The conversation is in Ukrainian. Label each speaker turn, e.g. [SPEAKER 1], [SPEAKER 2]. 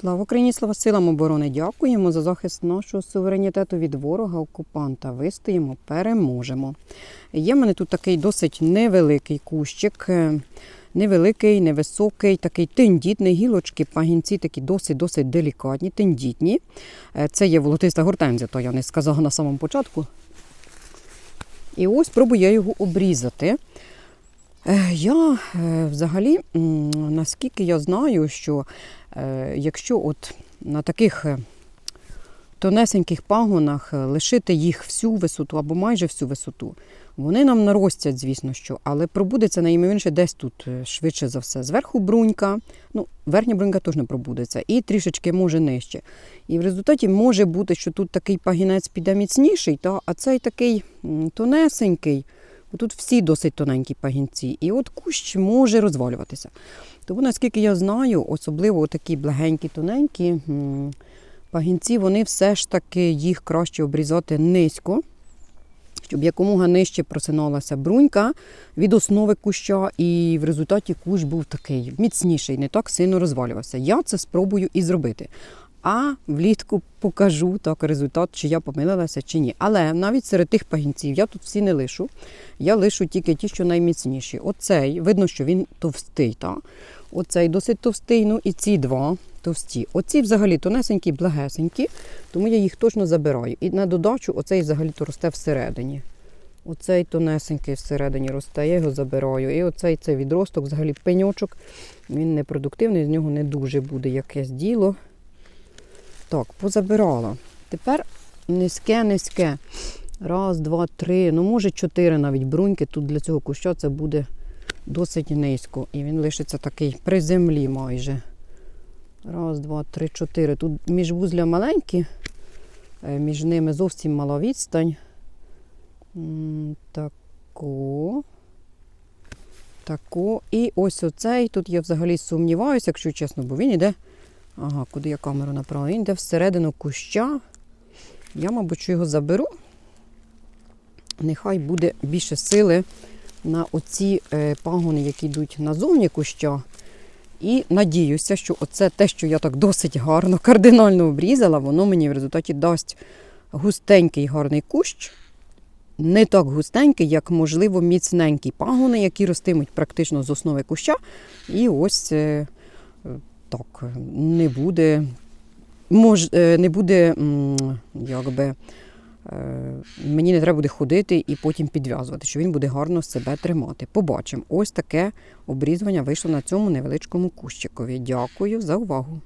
[SPEAKER 1] Слава Україні, слава силам оборони! Дякуємо за захист нашого суверенітету від ворога окупанта. Вистоїмо, переможемо. Є в мене тут такий досить невеликий кущик. е, Невеликий, невисокий, такий тендітний, гілочки, пагінці такі досить-досить делікатні, тендітні. Е, Це є волотиста гортензія, то я не сказала на самому початку. І ось спробую я його обрізати. Е, Я е, взагалі, наскільки я знаю, що е, якщо от на таких тонесеньких пагонах лишити їх всю висоту або майже всю висоту, вони нам наростять, звісно, що, але пробудеться найімовірніше десь тут швидше за все. Зверху брунька, ну, верхня брунька теж не пробудеться, і трішечки може нижче. І в результаті може бути, що тут такий пагінець піде міцніший, та, а цей такий тонесенький. Тут всі досить тоненькі пагінці, і от кущ може розвалюватися. Тому, наскільки я знаю, особливо такі благенькі, тоненькі пагінці, вони все ж таки їх краще обрізати низько, щоб якомога нижче просиналася брунька від основи куща, і в результаті кущ був такий міцніший, не так сильно розвалювався. Я це спробую і зробити. А влітку покажу так результат, чи я помилилася, чи ні. Але навіть серед тих пагінців я тут всі не лишу. Я лишу тільки ті, що найміцніші. Оцей, видно, що він товстий. Та? Оцей досить товстий, ну і ці два товсті. Оці взагалі тонесенькі, благесенькі, тому я їх точно забираю. І на додачу оцей взагалі то росте всередині. Оцей тонесенький всередині росте, я його забираю. І оцей цей відросток, взагалі пеньочок, він непродуктивний, з нього не дуже буде якесь діло. Так, позабирала. Тепер низьке-низьке. Раз, два, три, ну може чотири навіть бруньки. Тут для цього куща це буде досить низько. І він лишиться такий при землі майже. Раз, два, три, чотири. Тут міжвузля маленькі, е, між ними зовсім мала відстань. М, Тако. Тако. І ось оцей. Тут я взагалі сумніваюся, якщо чесно, бо він іде. Ага, куди я камеру направила? Він йде всередину куща. Я, мабуть, його заберу. Нехай буде більше сили на оці е, пагони, які йдуть назовні куща. І надіюся, що оце те, що я так досить гарно, кардинально обрізала, воно мені в результаті дасть густенький гарний кущ. Не так густенький, як, можливо, міцненькі пагони, які ростимуть практично з основи куща. І ось е, так, не буде, мож, е, не буде, якби, е, мені не треба буде ходити і потім підв'язувати, що він буде гарно себе тримати. Побачимо. Ось таке обрізування вийшло на цьому невеличкому кущикові. Дякую за увагу.